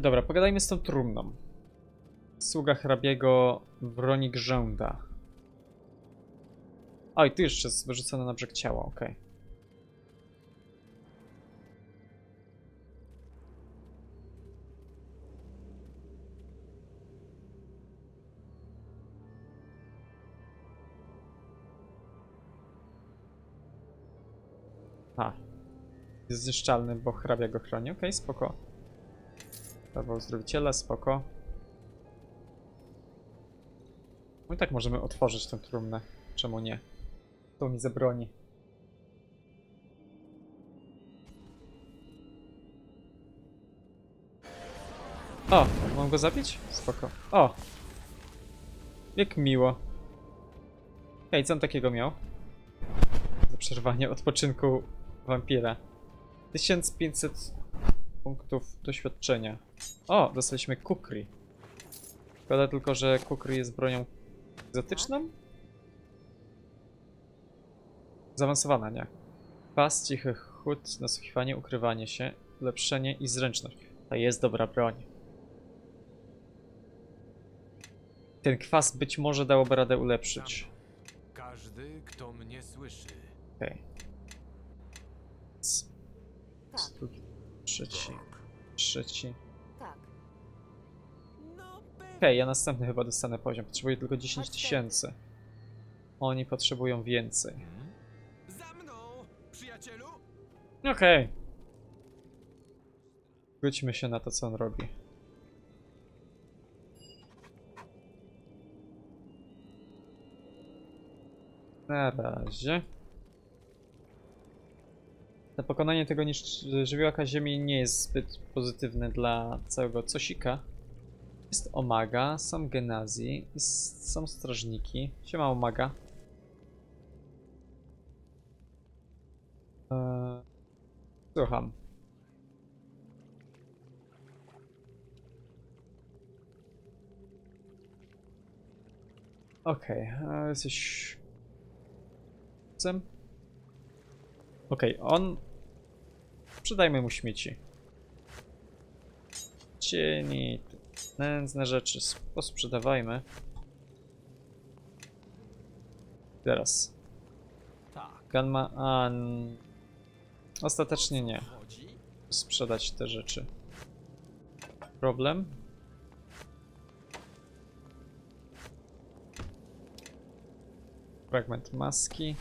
dobra, pogadajmy z tą trumną. Sługa hrabiego broni grzęda. Oj, tu jeszcze jest wyrzucone na brzeg ciała, okej. A. Jest zniszczalny, bo hrabia go chroni. Okej, spoko. Prawo uzdrowiciela, spoko. No i tak możemy otworzyć tę trumnę. Czemu nie? To mi zabroni. O, mam go zabić? Spoko. O! Jak miło. Hej, co on takiego miał? Za przerwanie odpoczynku wampira. 1500 punktów doświadczenia. O, dostaliśmy kukri. Szkoda tylko, że kukri jest bronią egzotyczną? Zaawansowana, nie? Pas, cichy chód, nasłuchiwanie, ukrywanie się, ulepszenie i zręczność. To jest dobra broń. Ten kwas być może dałoby radę ulepszyć. Każdy, kto mnie słyszy. Okej. S- Tak, trzeci, trzeci. Okej, ja następny chyba dostanę poziom. Potrzebuję tylko 10 Chodź tysięcy. Oni potrzebują więcej. Za mną, przyjacielu! Okej. Wróćmy się na to, co on robi. Na razie. Na pokonanie tego niż żywiołaka ziemi nie jest zbyt pozytywne dla całego cosika. Jest Omaga, są Genazji, jest, są strażniki. Siema Omaga. Eee, słucham. Okej, okay, jesteś... Cem? Okej, on... Sprzedajmy mu śmieci. Cieni, nędzne rzeczy, posprzedawajmy. Teraz. Gunma... A... Ostatecznie nie. Sprzedać te rzeczy. Problem? Fragment maski.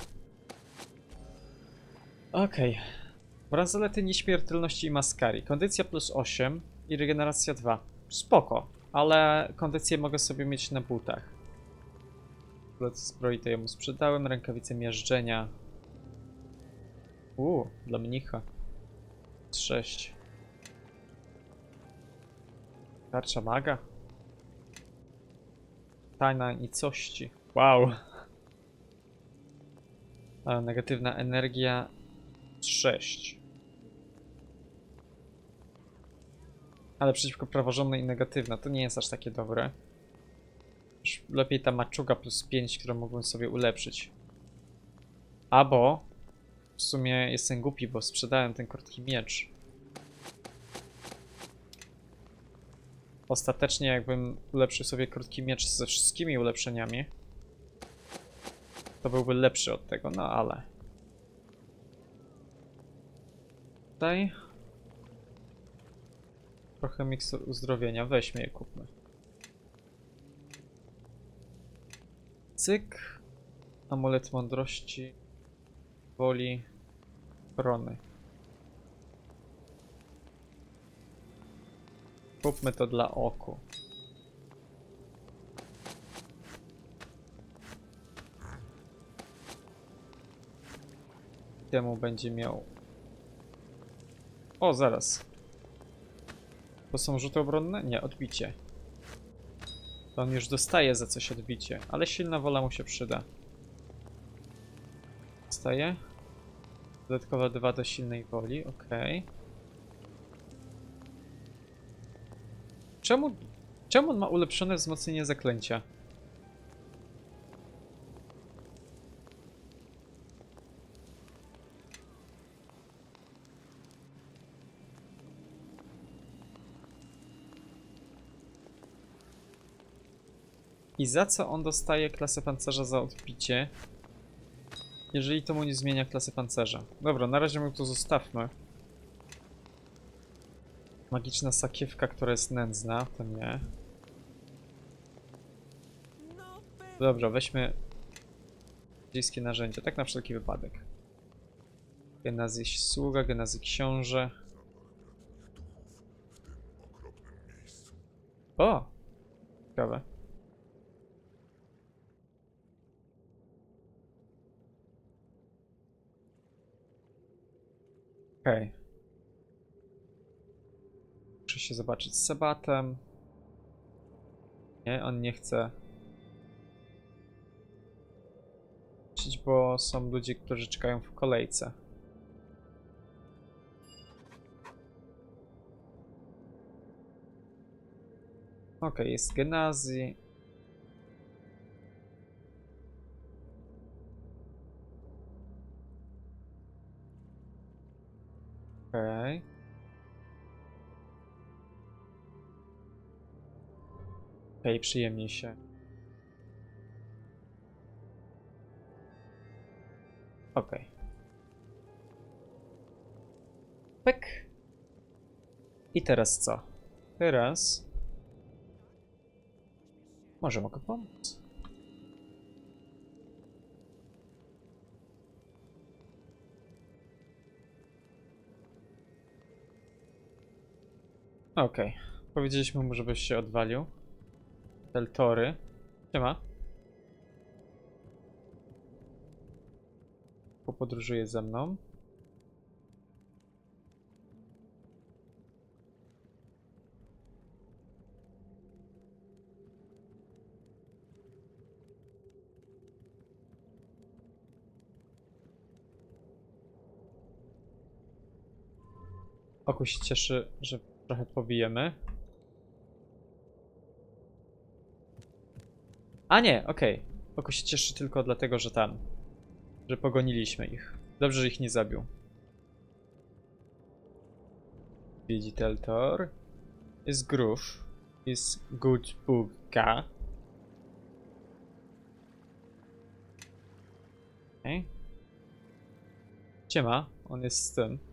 Okej. Bransolety nieśmiertelności i maskari. Kondycja plus 8 i regeneracja 2. Spoko, ale kondycję mogę sobie mieć na butach. Plecy zbroi to ja mu sprzedałem. Rękawice miażdżenia. Uuu, dla mnicha. 6. Tarcza maga. Tajna nicości. Wow. A, negatywna energia 6. Ale przeciwko praworządnej i negatywna. To nie jest aż takie dobre. Już lepiej ta maczuga plus 5, którą mogłem sobie ulepszyć. Albo w sumie jestem głupi, bo sprzedałem ten krótki miecz. Ostatecznie jakbym ulepszył sobie krótki miecz ze wszystkimi ulepszeniami, to byłby lepszy od tego, no ale... Tutaj... Trochę mikstur uzdrowienia, weźmy je, kupmy. Cyk. Amulet mądrości. Woli. Brony. Kupmy to dla oku. Temu będzie miał. O, zaraz. To są rzuty obronne? Nie, odbicie. To on już dostaje za coś odbicie, ale silna wola mu się przyda. Dostaje. Dodatkowe dwa do silnej woli, okej. Czemu, czemu on ma ulepszone wzmocnienie zaklęcia? I za co on dostaje klasę pancerza za odbicie? Jeżeli to mu nie zmienia klasy pancerza. Dobra, na razie my to zostawmy. Magiczna sakiewka, która jest nędzna, to nie. Dobra, weźmy dziejskie narzędzie, tak na wszelki wypadek. Genazji sługa, genazji książę. O! Ciekawe. Okej. Muszę się zobaczyć z Sabatem. Nie, on nie chce bo są ludzie, którzy czekają w kolejce. Okej, jest Genazi. Okej, przyjemniej się. Okej. Pyk. I teraz co? Teraz... Może mogę pomóc? Okej. Powiedzieliśmy mu, żebyś się odwalił. Deltory. Siema. Popodróżuje ze mną. Oku się cieszy, że trochę pobijemy. A nie, okej. Oku się cieszy tylko dlatego, że tam. Że pogoniliśmy ich. Dobrze, że ich nie zabił. Widzi Teltor. Jest Groove. Jest Good Bugga. Okej. Siema, on jest z tym.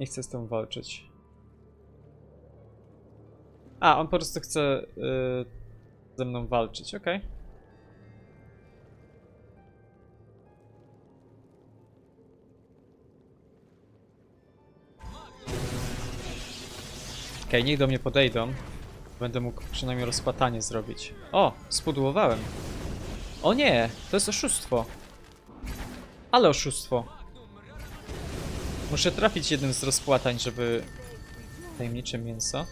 Nie chcę z tą walczyć. A, on po prostu chce y, ze mną walczyć, okej. Okej, niech do mnie podejdą. Będę mógł przynajmniej rozpatanie zrobić. O, spudłowałem. O nie, to jest oszustwo. Ale oszustwo. Muszę trafić jednym z rozpłatań, żeby... Tajemnicze mięso.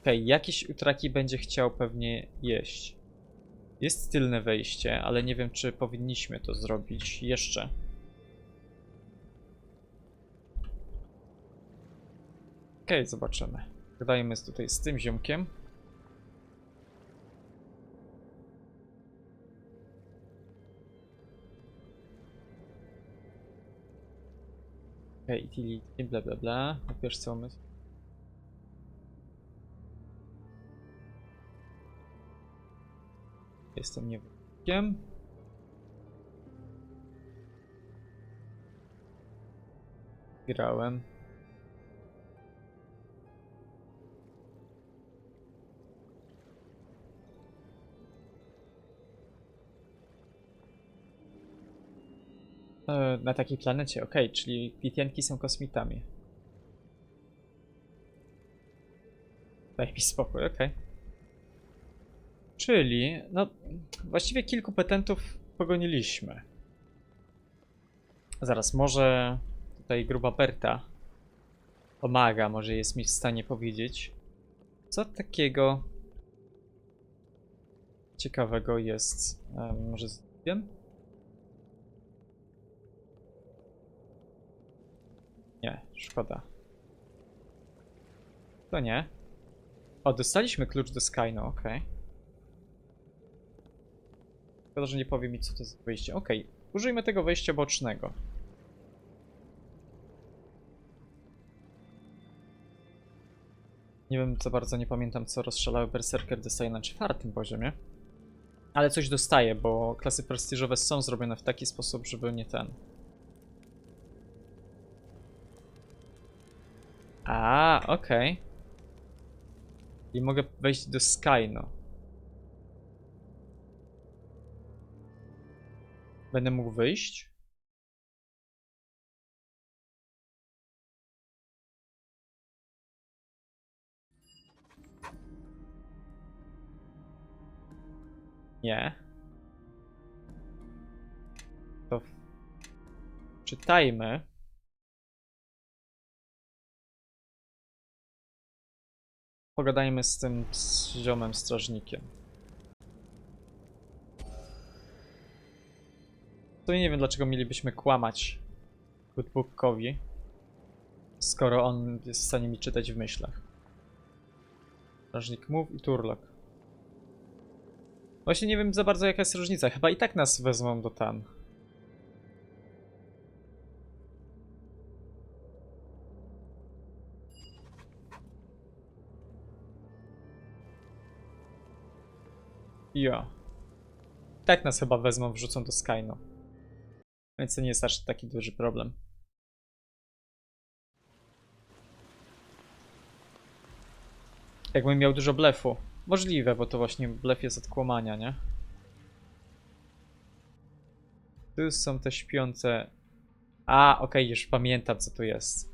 Okej, jakiś utraki będzie chciał pewnie jeść. Jest tylne wejście, ale nie wiem, czy powinniśmy to zrobić jeszcze. Okej, zobaczymy. Dajmy tutaj z tym ziomkiem. Okej, utility, bla bla bla. Opierz co umysł. Jestem niewolnikiem. Grałem. Na takiej planecie, okej, czyli Pitianki są kosmitami. Daj mi spokój, okej. Czyli, no, właściwie kilku petentów pogoniliśmy. Zaraz, może tutaj gruba Berta pomaga, może jest mi w stanie powiedzieć, co takiego ciekawego jest. em, może wiem? Nie, szkoda. To nie. O, dostaliśmy klucz do Skyno, okej. Szkoda, że nie powie mi, co to jest wyjście. Okej, użyjmy tego wejścia bocznego. Nie wiem, za bardzo nie pamiętam, co rozstrzelały Berserker dostaje na czwartym poziomie. Ale coś dostaje, bo klasy prestiżowe są zrobione w taki sposób, żeby nie ten. A, okej. I mogę wejść do Skyno. Będę mógł wyjść? Nie. To czytajmy. Pogadajmy z tym z ziomem strażnikiem. To nie wiem dlaczego mielibyśmy kłamać Goodbookowi, skoro on jest w stanie mi czytać w myślach. Strażnik mów i turlok. Właśnie nie wiem za bardzo jaka jest różnica. Chyba i tak nas wezmą do tam. Ja. Tak nas chyba wezmą, wrzucą do Skyno. Więc to nie jest aż taki duży problem. Jakbym miał dużo blefu. Możliwe, bo to właśnie blef jest od kłamania, nie? Tu są te śpiące... A, okej, już pamiętam co tu jest.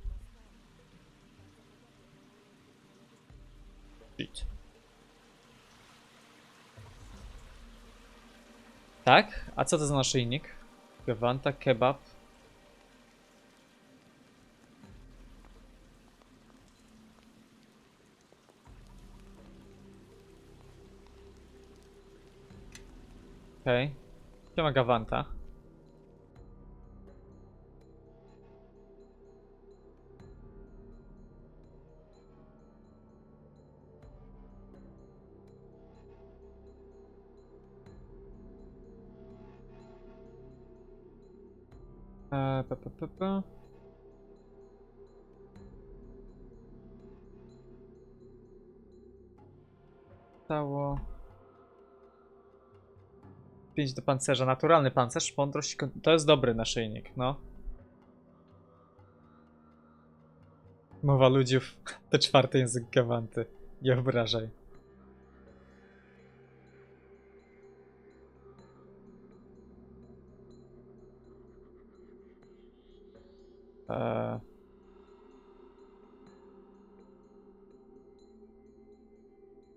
Shit. Tak? A co to za naszyjnik? Gawanta, kebab. Okej. Okay. Gdzie ma Gawanta? Pa, pa. Stało. 5 do pancerza. Naturalny pancerz, mądrość. To jest dobry naszyjnik, no. Mowa ludziów. To czwarty język Gawanty. Nie obrażaj. Eee.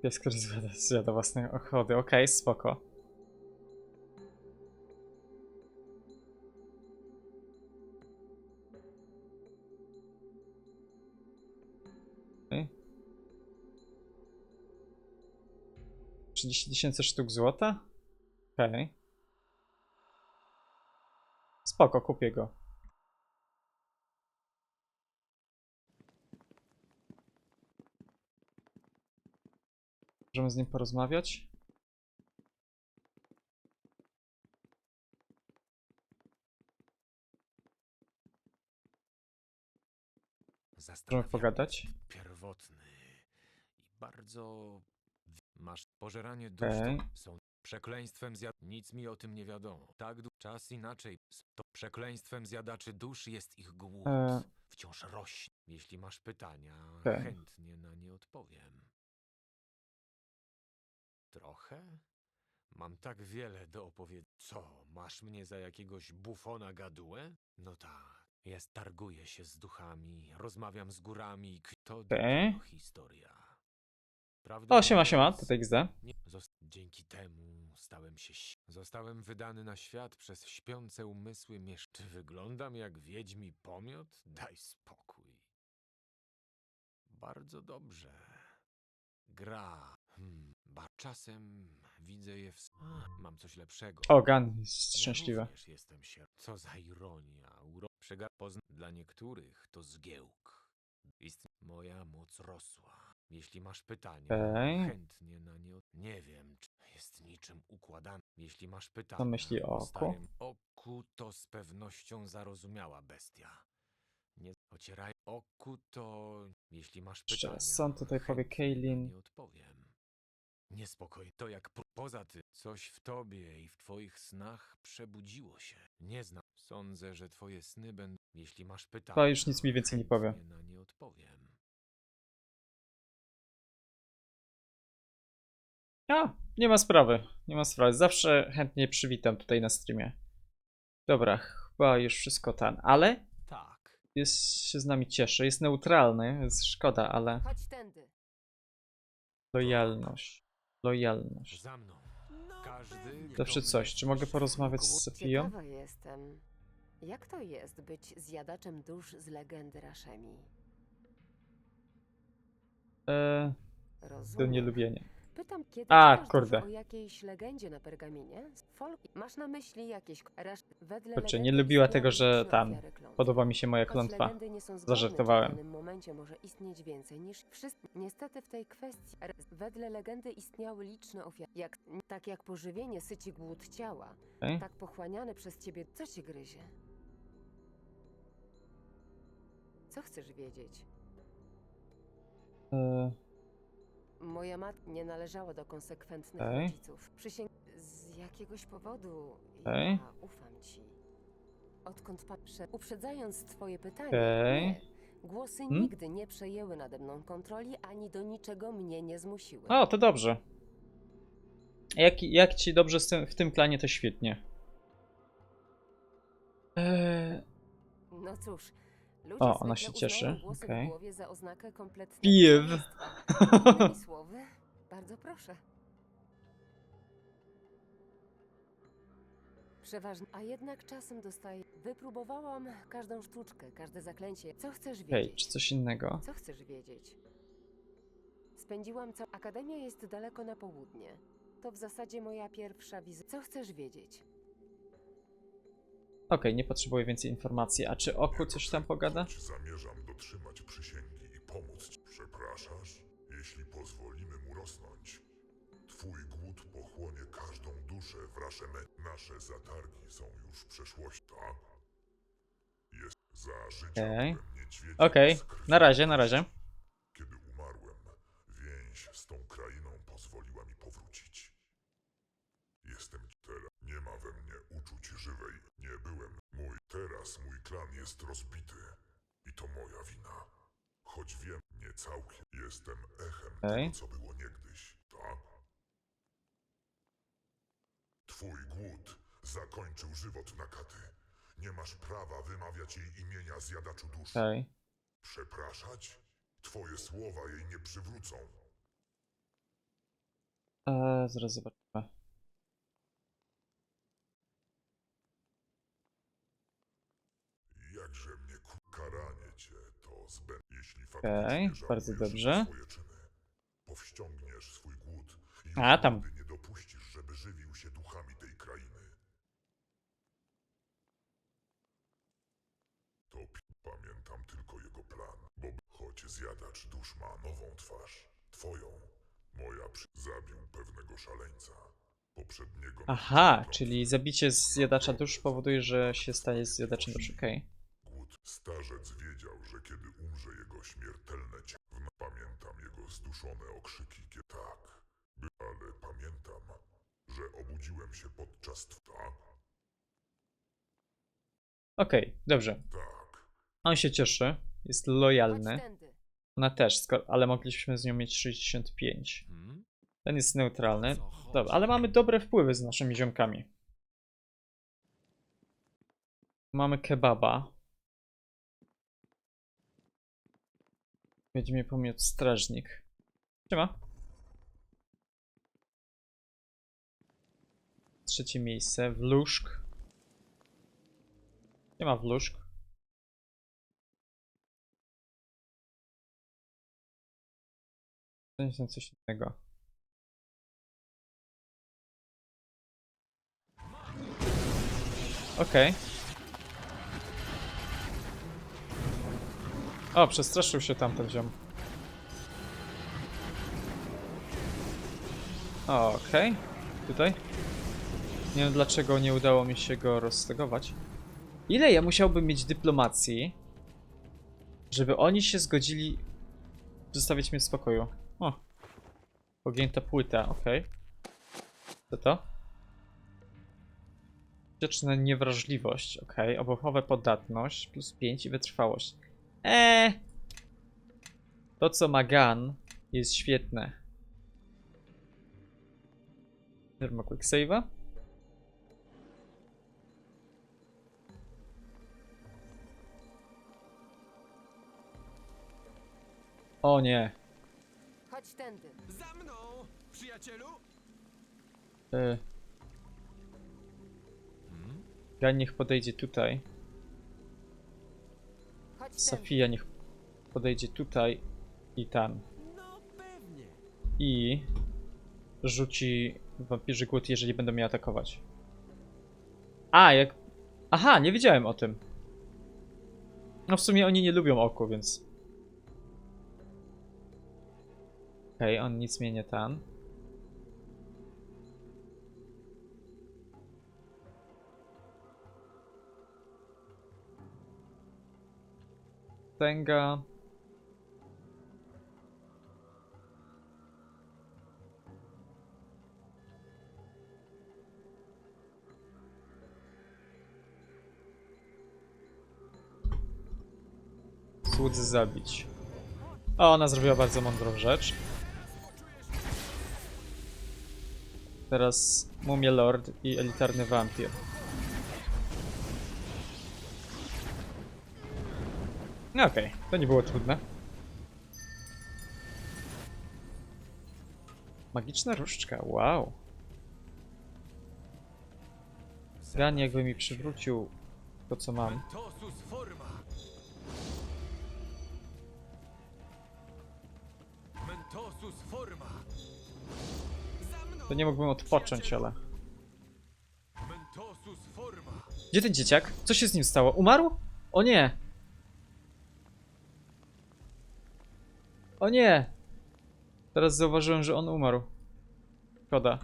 Pies, który zjada, zjada własne ochody. Okej, spoko. Okej. 30 tysięcy sztuk złota? Okej. Spoko, kupię go. Możemy z nim porozmawiać? Możemy Zastanawiam pogadać? Pierwotny i bardzo... Masz pożeranie dusz Okej. to są przekleństwem zjad... Nic mi o tym nie wiadomo. Tak, du- czas inaczej. To przekleństwem zjadaczy dusz jest ich głód. E. Wciąż rośnie. Jeśli masz pytania, Okej. chętnie na nie odpowiem. Trochę? Mam tak wiele do opowiedzenia. Co, masz mnie za jakiegoś bufona gadułę? No tak. Jest, targuję się z duchami, rozmawiam z górami. Kto Okej. historia. Prawdę O, siema, siema, mówiąc, tutaj XD. nie, zos- dzięki temu stałem się. Zostałem wydany na świat przez śpiące umysły miesz. Czy wyglądam jak wiedźmi pomiot? Daj spokój. Bardzo dobrze. Gra. Hmm, ba czasem widzę je w. s- Mam coś lepszego. O, Gun jest szczęśliwa. również jestem się. Co za ironia. Uro... Przega... Pozn... Dla niektórych to zgiełk. Ist... Moja moc rosła. Jeśli masz pytania, Okej. chętnie na nie od... Nie wiem, czy jest niczym układane. Jeśli masz pytania Co myśli o oku? starym oku, to z pewnością zarozumiała bestia. Nie ocieraj oku, to jeśli masz Jeszcze pytania, raz, co on tutaj powie, chętnie Kaylin? Nie odpowiem. Niespokoj, to jak po... poza tym, coś w tobie i w twoich snach przebudziło się. Nie znam. Sądzę, że twoje sny będą. Jeśli masz pytania. To już nic mi więcej nie powie. chętnie Na nie odpowiem. A, nie ma sprawy, nie ma sprawy. Zawsze chętnie przywitam tutaj na streamie. Dobra, chyba już wszystko ten, ale Tak. jest, się z nami cieszy. Jest neutralny, jest szkoda, ale Chodź tędy. lojalność. Lojalność. Za mną. Każdy. Zawsze kto coś. Czy mogę porozmawiać z Sofią? Ciekawa jestem. Jak to jest być zjadaczem dusz z legendy Raszemi? E, to Rozumiem. nielubienie. Pytam, kiedy A, czytasz kurde. dużo o jakiejś legendzie na pergaminie? Folk... Masz na myśli jakieś... Rasz... Wedle Kurczę, nie legendy lubiła istniały tego, że tam ofiary. Podoba mi się moja Choć klątwa. legendy nie są zgodne, Zażartowałem. czy W danym momencie może istnieć więcej niż wszyscy. Niestety w tej kwestii, r- wedle legendy istniały liczne ofiary. Jak, tak jak pożywienie syci głód ciała, Okej. tak pochłaniane przez ciebie, co ci gryzie? Co chcesz wiedzieć? E, Moja matka nie należała do konsekwentnych Okej. rodziców. Przysięg... Z jakiegoś powodu ja ufam ci. Odkąd patrzę, uprzedzając twoje pytanie, nie. Głosy Hmm? nigdy nie przejęły nade mną kontroli, ani do niczego mnie nie zmusiły. O, to dobrze. Jak, jak ci dobrze z tym, w tym planie, to świetnie. E, No cóż, ludzie O, ona się cieszy, uznają okej. głowie za oznakę kompletnego Pijew. Innymi słowy, bardzo proszę. Przeważnie, a jednak czasem dostaję. Wypróbowałam każdą sztuczkę, każde zaklęcie. Co chcesz Okej, wiedzieć? czy coś innego? Co chcesz wiedzieć? Spędziłam co. Akademia jest daleko na południe. To w zasadzie moja pierwsza wizyta. Co chcesz wiedzieć? Okej, nie potrzebuję więcej informacji. A czy Oku coś tam pogada? Zamierzam dotrzymać przysięgi i pomóc ci. Przepraszasz? Jeśli pozwolimy mu rosnąć, twój głód pochłonie każdą duszę w. Nasze zatargi są już przeszłością. Jest za życia Okej. z krwi. na razie, na razie. Kiedy umarłem, więź z tą krainą pozwoliła mi powrócić. Jestem teraz. Nie ma we mnie uczuć żywej. Nie byłem mój. Teraz mój klan jest rozbity. I to moja wina. Choć wiem, nie całkiem. Jestem echem tego, co było niegdyś. Tak? Twój głód zakończył żywot Nakaty. Nie masz prawa wymawiać jej imienia zjadaczu dusz. Okej. Przepraszać? Twoje słowa jej nie przywrócą. Eee, zaraz. Jakże mnie ku- karanie cię to zbędne, jeśli Okej, bardzo dobrze. swoje czyny. Powściągniesz swój głód i już A, tam. nigdy nie dopuścisz, żeby żywił się duchami tej krainy. To pi- pamiętam tylko jego plan, bo choć zjadacz dusz ma nową twarz, twoją, moja przy... zabił pewnego szaleńca. Poprzedniego Aha, czyli zabicie zjadacza dusz powoduje, że się staje zjadaczem dusz. Okej. Głód. Starzec wiedział, że kiedy umrze jego śmiertelne ciało, pamiętam jego zduszone okrzyki, kie- tak, by, ale pamiętam, że obudziłem się podczas tak, Okej, dobrze. tak, On się cieszy. Jest Chodź lojalny. tędy. Ona też, sko- ale mogliśmy z nią mieć 65. Hmm? Ten jest neutralny. O co chodzi? Dobra, ale mamy dobre wpływy z naszymi ziomkami. Mamy kebaba. Będzie mnie pomiot strażnik. Siema. Trzecie miejsce. Wluszk. Nie ma wluszk. To jest coś innego. Okej. O, przestraszył się tamten ziom. Okej. Tutaj. Nie wiem dlaczego nie udało mi się go roztegować. Ile ja musiałbym mieć dyplomacji, żeby oni się zgodzili zostawić mnie w spokoju? O. Pogięta płyta, okej. Co to? Wieczna niewrażliwość, okej. Obuchowe podatność, plus 5 i wytrwałość. Eee. To co ma Gun jest świetne. Firma Quick Save'a. O nie. Chodź tędy. Za mną, przyjacielu! Y. Gun niech podejdzie tutaj. Chodź. Safia niech podejdzie tutaj i tam. No pewnie. I rzuci wampirzy głód, jeżeli będą mnie atakować. A, jak... Aha, nie wiedziałem o tym. No w sumie oni nie lubią oku, więc... Okej, on nic mnie nie tam. Tęga. Słudzy zabić. O, ona zrobiła bardzo mądrą rzecz. Teraz Mumie Lord i elitarny wampir. No Okej, to nie było trudne. Magiczna różdżka, wow. Gan jakby mi przywrócił to co mam. To nie mógłbym odpocząć, ale... Gdzie ten dzieciak? Co się z nim stało? Umarł? O nie! O nie! Teraz zauważyłem, że on umarł. Szkoda.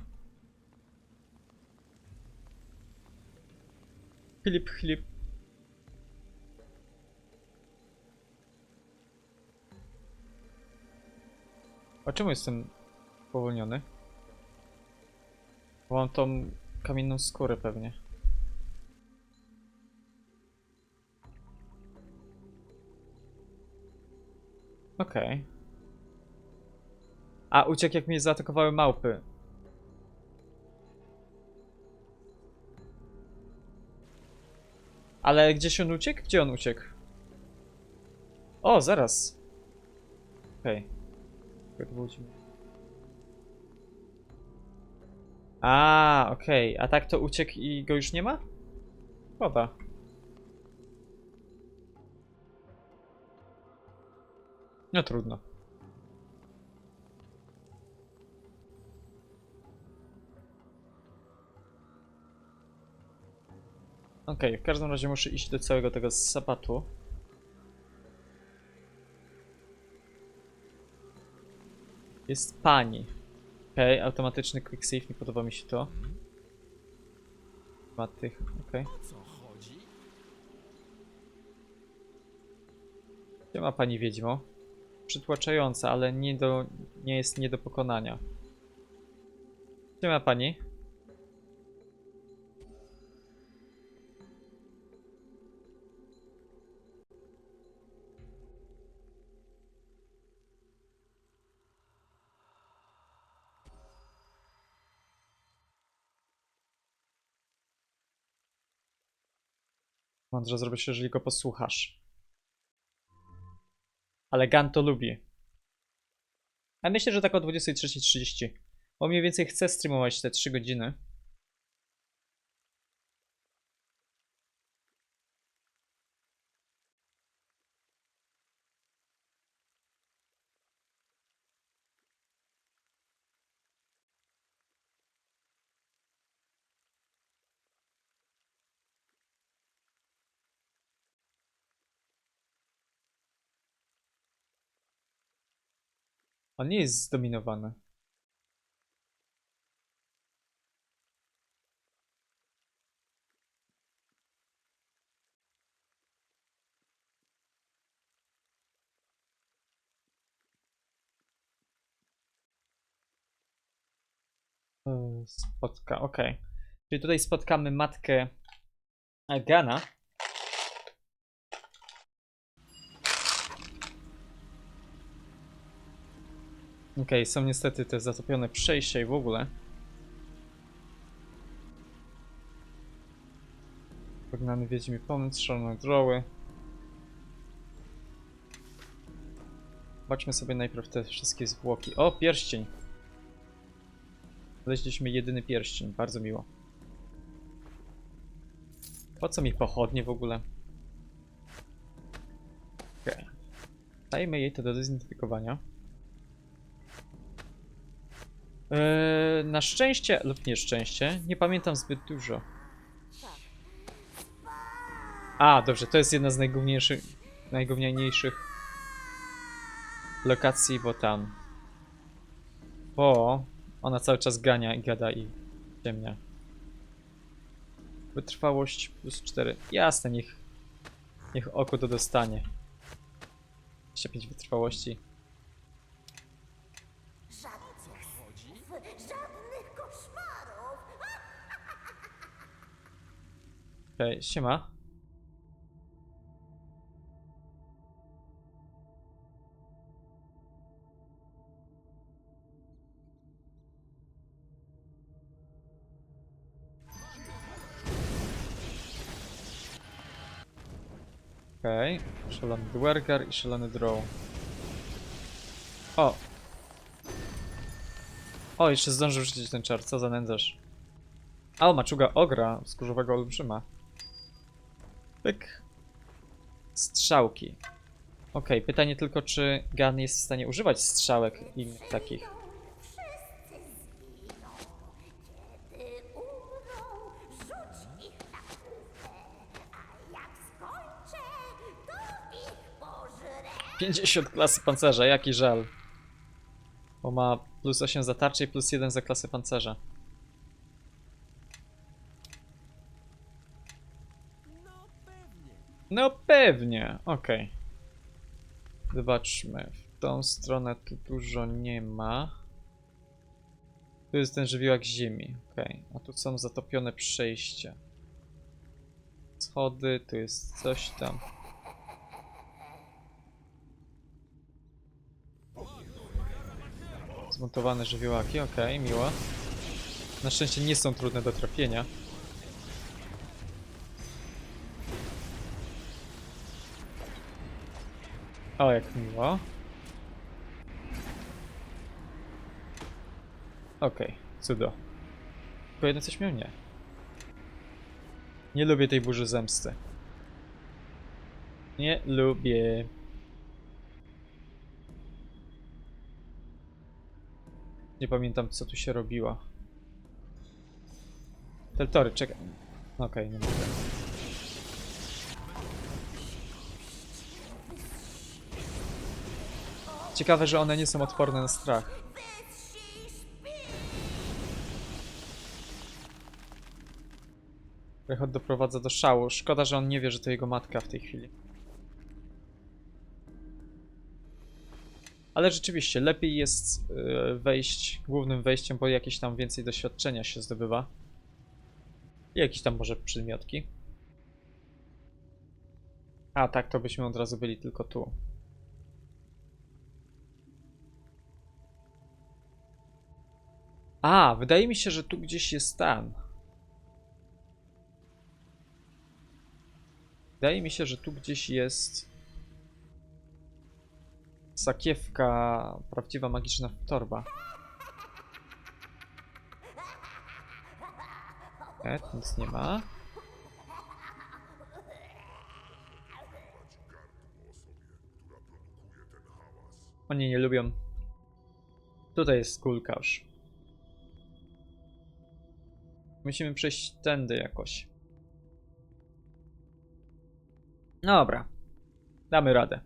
Filip, Filip. A czemu jestem powolniony? Bo mam tą kamienną skórę pewnie. Okej. A, uciekł jak mnie zaatakowały małpy. Ale gdzieś on uciekł? Gdzie on uciekł? O, zaraz. Okej. Okay. A, okej. A tak to uciekł i go już nie ma? Szkoda. No trudno. Okej, w każdym razie muszę iść do całego tego sapatu. Jest pani. Okej, automatyczny quick save, nie podoba mi się to. Ma tych, okej. O co chodzi? Gdzie ma pani wiedźmo? Przytłaczająca, ale nie, do, nie jest nie do pokonania. Gdzie ma pani? Mądrze zrobisz, jeżeli go posłuchasz. Ale Gan to lubi. A myślę, że tak o 23.30. Bo mniej więcej chcę streamować te 3 godziny. On nie jest zdominowany. Spotka, okej. Okay. Czyli tutaj spotkamy matkę Gana. Okej, są niestety te zatopione przejścia i w ogóle. Pognany wiedzie mi pomóc, szalone droły. Zobaczmy sobie najpierw te wszystkie zwłoki. O, pierścień! Znaleźliśmy jedyny pierścień, bardzo miło. Po co mi pochodnie w ogóle? Okej. Dajmy jej to do zidentyfikowania. Eee, na szczęście lub nieszczęście nie pamiętam zbyt dużo. A, dobrze, to jest jedna z najgówniejszych, najgówniejszych lokacji, bo tam. Bo ona cały czas gania i gada i ciemnia. Wytrwałość plus 4. Jasne, niech, niech oko to dostanie. 25 wytrwałości. Okej, siema. Okej, szalony Dwergar i szalony Drow. O! O, jeszcze zdążył rzucić ten czar, co za nędzarz. A, o, maczuga ogra, skórzowego olbrzyma. Pyk. Strzałki. Okej, pytanie tylko, czy Gun jest w stanie używać strzałek innych takich. 50 klasy pancerza, jaki żal. Bo ma plus 8 za tarczę i plus 1 za klasę pancerza. No pewnie, okej. Zobaczmy, w tą stronę tu dużo nie ma. Tu jest ten żywiołak ziemi, okej. A tu są zatopione przejścia. Schody, tu jest coś tam. Zmontowane żywiołaki, okej, miło. Na szczęście nie są trudne do trafienia. O, jak miło. Okej, cudo. Tylko jedno coś miał nie. Nie lubię tej burzy zemsty. Nie lubię. Nie pamiętam co tu się robiło. Teltory, czekaj. Okej, nie mogę. Ciekawe, że one nie są odporne na strach. Rechot doprowadza do szału. Szkoda, że on nie wie, że to jego matka w tej chwili. Ale rzeczywiście, lepiej jest yy, wejść głównym wejściem, bo jakieś tam więcej doświadczenia się zdobywa. I jakieś tam może przedmiotki. A tak, to byśmy od razu byli tylko tu. A, wydaje mi się, że tu gdzieś jest stan. Wydaje mi się, że tu gdzieś jest sakiewka, prawdziwa magiczna torba. E, nic nie ma. Oni nie lubią. Tutaj jest kulkarz. Musimy przejść tędy jakoś. Dobra. Damy radę.